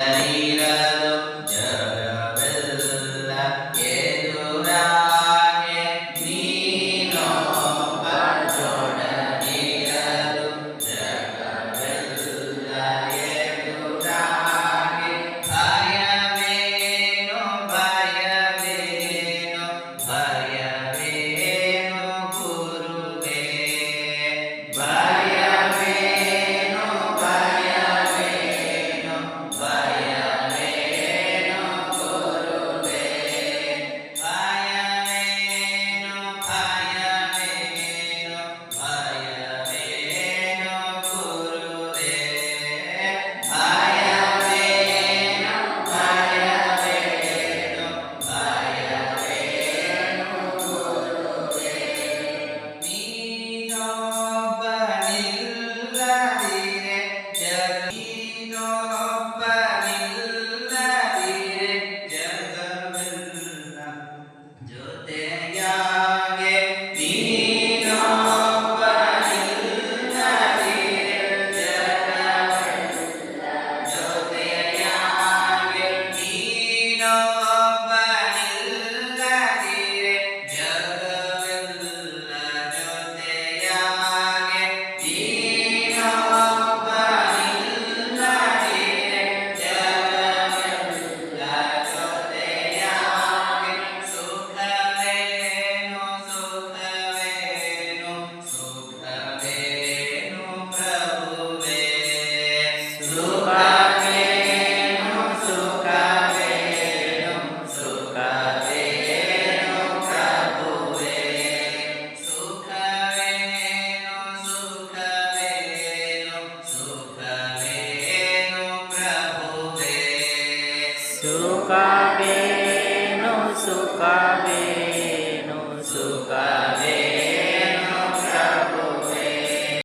Amen. Senhor. પ્રભુવે સુકાબેનો સુકાબેનો